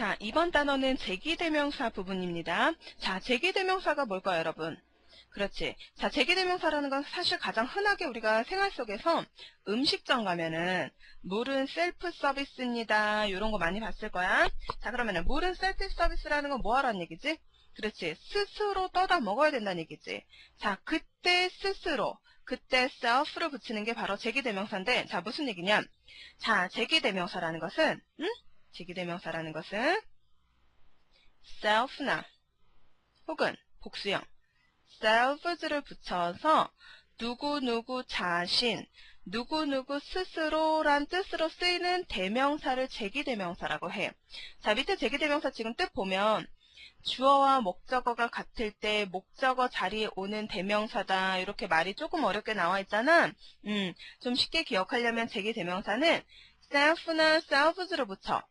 자, 이번 단어는 제기대명사 부분입니다. 자, 제기대명사가 뭘까요, 여러분? 그렇지. 자, 제기대명사라는 건 사실 가장 흔하게 우리가 생활 속에서 음식점 가면은 물은 셀프 서비스입니다. 이런 거 많이 봤을 거야. 자, 그러면은 물은 셀프 서비스라는 건 뭐 하라는 얘기지? 그렇지. 스스로 떠다 먹어야 된다는 얘기지. 자, 그때 스스로, 그때 self를 붙이는 게 바로 제기대명사인데, 자, 무슨 얘기냐? 자, 제기대명사라는 것은, 응? 제기대명사라는 것은 self나 혹은 복수형 selves를 붙여서 누구누구 자신, 누구누구 스스로란 뜻으로 쓰이는 대명사를 제기대명사라고 해. 자, 밑에 제기대명사 지금 뜻 보면 주어와 목적어가 같을 때 목적어 자리에 오는 대명사다. 이렇게 말이 조금 어렵게 나와 있잖아. 음, 좀 쉽게 기억하려면 제기대명사는 self나 selves를 붙여.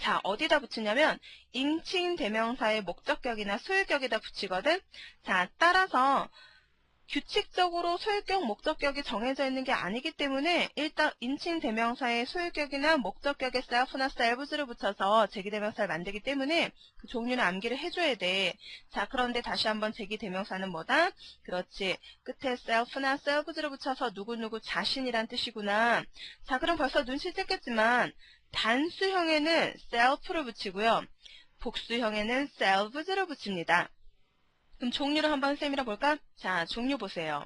자, 어디다 붙이냐면 인칭 대명사의 목적격이나 소유격에다 붙이거든. 자, 따라서 규칙적으로 소유격, 목적격이 정해져 있는 게 아니기 때문에 일단 인칭 대명사의 소유격이나 목적격에 self나 selves를 붙여서 제기대명사를 만들기 때문에 그 종류는 암기를 해줘야 돼. 자, 그런데 다시 한번 제기대명사는 뭐다? 그렇지. 끝에 self나 selves를 붙여서 누구누구 자신이란 뜻이구나. 자, 그럼 벌써 눈치 챘겠지만 단수형에는 self를 붙이고요. 복수형에는 selves를 붙입니다. 그럼 종류를 한번 쌤이라 볼까? 자, 종류 보세요.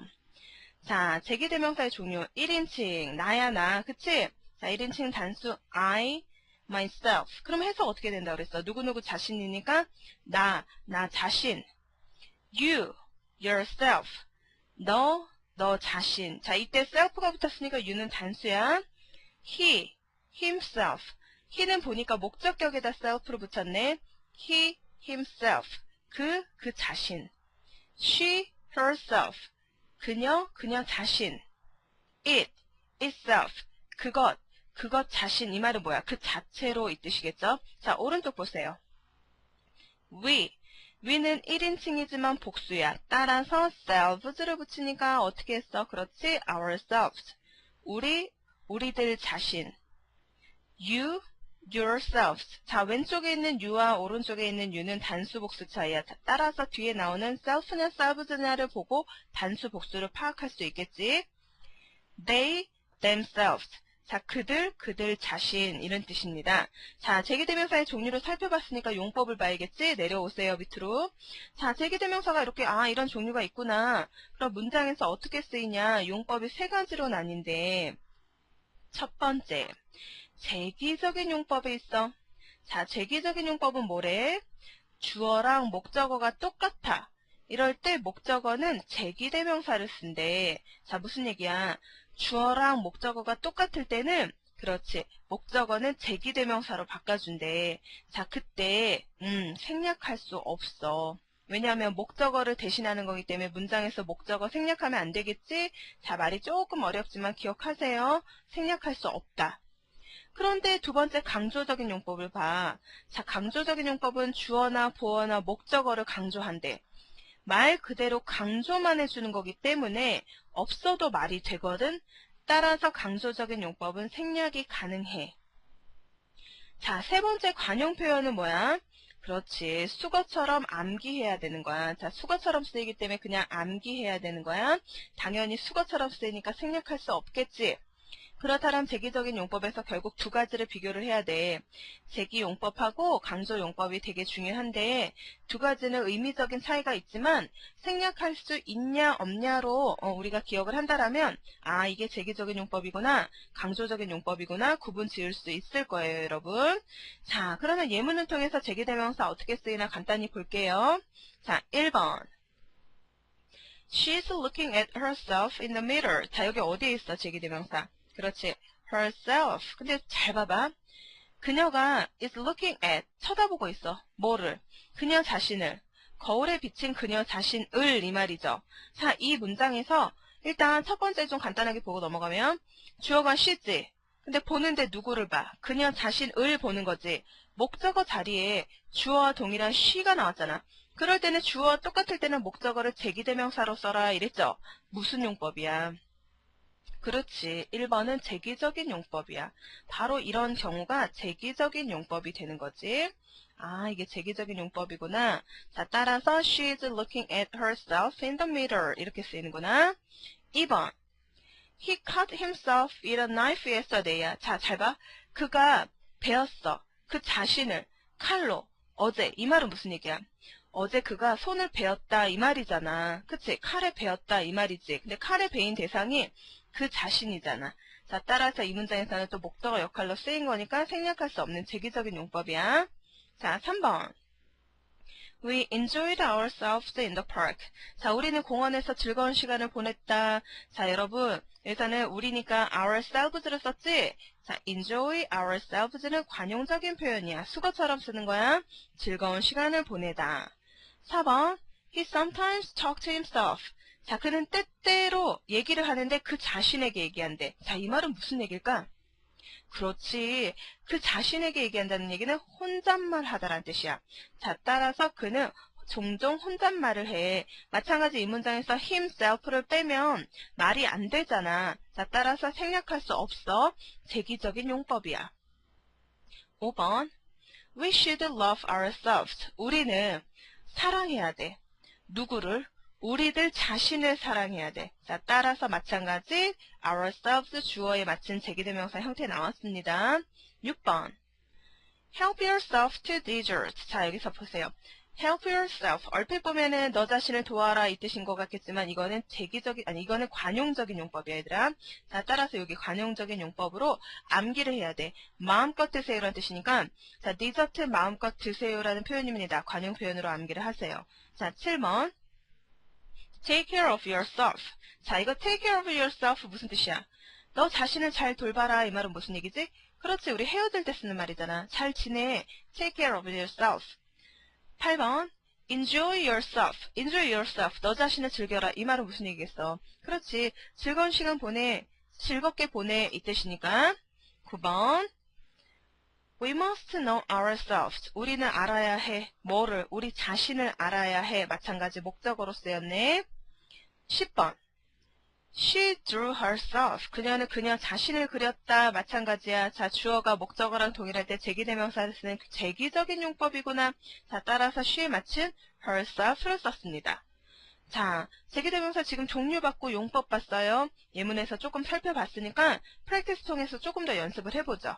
자, 제기대명사의 종류 1인칭, 나야 나, 그치? 자, 1인칭 단수 I, myself. 그럼 해석 어떻게 된다 그랬어? 누구누구 자신이니까 나, 나 자신. You, yourself. 너, 너 자신. 자, 이때 self가 붙었으니까 you는 단수야. He, himself. he는 보니까 목적격에다 self를 붙였네. he, himself. 그, 그 자신. she, herself. 그녀, 그녀 자신. it, itself. 그것, 그것 자신. 이 말은 뭐야? 그 자체로 이 뜻이겠죠? 자, 오른쪽 보세요. we, we는 1인칭이지만 복수야. 따라서 selves를 붙이니까 어떻게 했어? 그렇지? ourselves. 우리, 우리들 자신. You, yourselves. 자, 왼쪽에 있는 you와 오른쪽에 있는 you는 단수 복수 차이야. 따라서 뒤에 나오는 self나 selves나를 보고 단수 복수를 파악할 수 있겠지. they, themselves. 자, 그들, 그들 자신 이런 뜻입니다. 자, 제기대명사의 종류를 살펴봤으니까 용법을 봐야겠지? 내려오세요, 밑으로. 자, 제기대명사가 이렇게 아, 이런 종류가 있구나. 그럼 문장에서 어떻게 쓰이냐? 용법이 세 가지로 나뉜데 첫 번째, 제기적인 용법이 있어. 자, 제기적인 용법은 뭐래? 주어랑 목적어가 똑같아. 이럴 때 목적어는 제기대명사를 쓴대. 자, 무슨 얘기야? 주어랑 목적어가 똑같을 때는 그렇지. 목적어는 제기대명사로 바꿔준대. 자, 그때 음, 생략할 수 없어. 왜냐하면 목적어를 대신하는 거기 때문에 문장에서 목적어 생략하면 안 되겠지? 자, 말이 조금 어렵지만 기억하세요. 생략할 수 없다. 그런데 두 번째 강조적인 용법을 봐. 자, 강조적인 용법은 주어나 보어나 목적어를 강조한대. 말 그대로 강조만 해주는 거기 때문에 없어도 말이 되거든. 따라서 강조적인 용법은 생략이 가능해. 자, 세 번째 관용 표현은 뭐야? 그렇지. 수거처럼 암기해야 되는 거야. 자, 수거처럼 쓰이기 때문에 그냥 암기해야 되는 거야. 당연히 수거처럼 쓰이니까 생략할 수 없겠지. 그렇다면 제기적인 용법에서 결국 두 가지를 비교를 해야 돼. 제기용법하고 강조용법이 되게 중요한데 두 가지는 의미적인 차이가 있지만 생략할 수 있냐 없냐로 어, 우리가 기억을 한다라면 아 이게 제기적인 용법이구나 강조적인 용법이구나 구분 지을 수 있을 거예요 여러분. 자 그러면 예문을 통해서 제기대명사 어떻게 쓰이나 간단히 볼게요. 자 1번 She's looking at herself in the mirror. 자 여기 어디에 있어 제기대명사? 그렇지. herself. 근데 잘 봐봐. 그녀가 is looking at 쳐다보고 있어. 뭐를? 그녀 자신을. 거울에 비친 그녀 자신을 이 말이죠. 자, 이 문장에서 일단 첫 번째 좀 간단하게 보고 넘어가면 주어가 she지. 근데 보는데 누구를 봐? 그녀 자신을 보는 거지. 목적어 자리에 주어와 동일한 she가 나왔잖아. 그럴 때는 주어와 똑같을 때는 목적어를 제기대명사로 써라 이랬죠. 무슨 용법이야? 그렇지. 1번은 제기적인 용법이야. 바로 이런 경우가 제기적인 용법이 되는 거지. 아, 이게 제기적인 용법이구나. 자, 따라서 she is looking at herself in the mirror 이렇게 쓰이는구나. 2번. He cut himself with a knife yesterday야. 자, 잘 봐. 그가 베었어. 그 자신을 칼로 어제 이 말은 무슨 얘기야? 어제 그가 손을 베었다 이 말이잖아. 그치? 칼에 베었다 이 말이지. 근데 칼에 베인 대상이 그 자신이잖아. 자, 따라서 이 문장에서는 또 목적어 역할로 쓰인 거니까 생략할 수 없는 제기적인 용법이야. 자, 3번. We enjoyed ourselves in the park. 자, 우리는 공원에서 즐거운 시간을 보냈다. 자, 여러분, 여기서는 우리니까 ourselves를 썼지? 자, enjoy ourselves는 관용적인 표현이야. 수거처럼 쓰는 거야. 즐거운 시간을 보내다. 4번. He sometimes talked to himself. 자, 그는 때때로 얘기를 하는데 그 자신에게 얘기한대. 자, 이 말은 무슨 얘기일까? 그렇지. 그 자신에게 얘기한다는 얘기는 혼잣말 하다라는 뜻이야. 자, 따라서 그는 종종 혼잣말을 해. 마찬가지 이 문장에서 himself를 빼면 말이 안 되잖아. 자, 따라서 생략할 수 없어. 제기적인 용법이야. 5번. We should love ourselves. 우리는 사랑해야 돼. 누구를? 우리들 자신을 사랑해야 돼. 자, 따라서 마찬가지 ourselves 주어에 맞춘 제기대명사 형태 나왔습니다. 6번. Help yourself to dessert. 자, 여기서 보세요. Help yourself. 얼핏 보면은 너 자신을 도와라 이 뜻인 것 같겠지만 이거는 제기적인 아니 이거는 관용적인 용법이야 얘들아. 자 따라서 여기 관용적인 용법으로 암기를 해야 돼. 마음껏 드세요라는 뜻이니까 자 디저트 마음껏 드세요라는 표현입니다. 관용 표현으로 암기를 하세요. 자 7번 Take care of yourself. 자, 이거 take care of yourself 무슨 뜻이야? 너 자신을 잘 돌봐라 이 말은 무슨 얘기지? 그렇지, 우리 헤어질 때 쓰는 말이잖아. 잘 지내. Take care of yourself. 8번. Enjoy yourself. Enjoy yourself. 너 자신을 즐겨라. 이 말은 무슨 얘기겠어? 그렇지. 즐거운 시간 보내. 즐겁게 보내. 이 뜻이니까. 9번. We must know ourselves. 우리는 알아야 해. 뭐를? 우리 자신을 알아야 해. 마찬가지 목적어로 쓰였네. 10번. She drew herself. 그녀는 그녀 자신을 그렸다. 마찬가지야. 자, 주어가 목적어랑 동일할 때 제기대명사를 쓰는 제기적인 용법이구나. 자, 따라서 she에 맞춘 herself를 썼습니다. 자, 제기대명사 지금 종류 받고 용법 봤어요. 예문에서 조금 살펴봤으니까 프랙티스 통해서 조금 더 연습을 해보죠.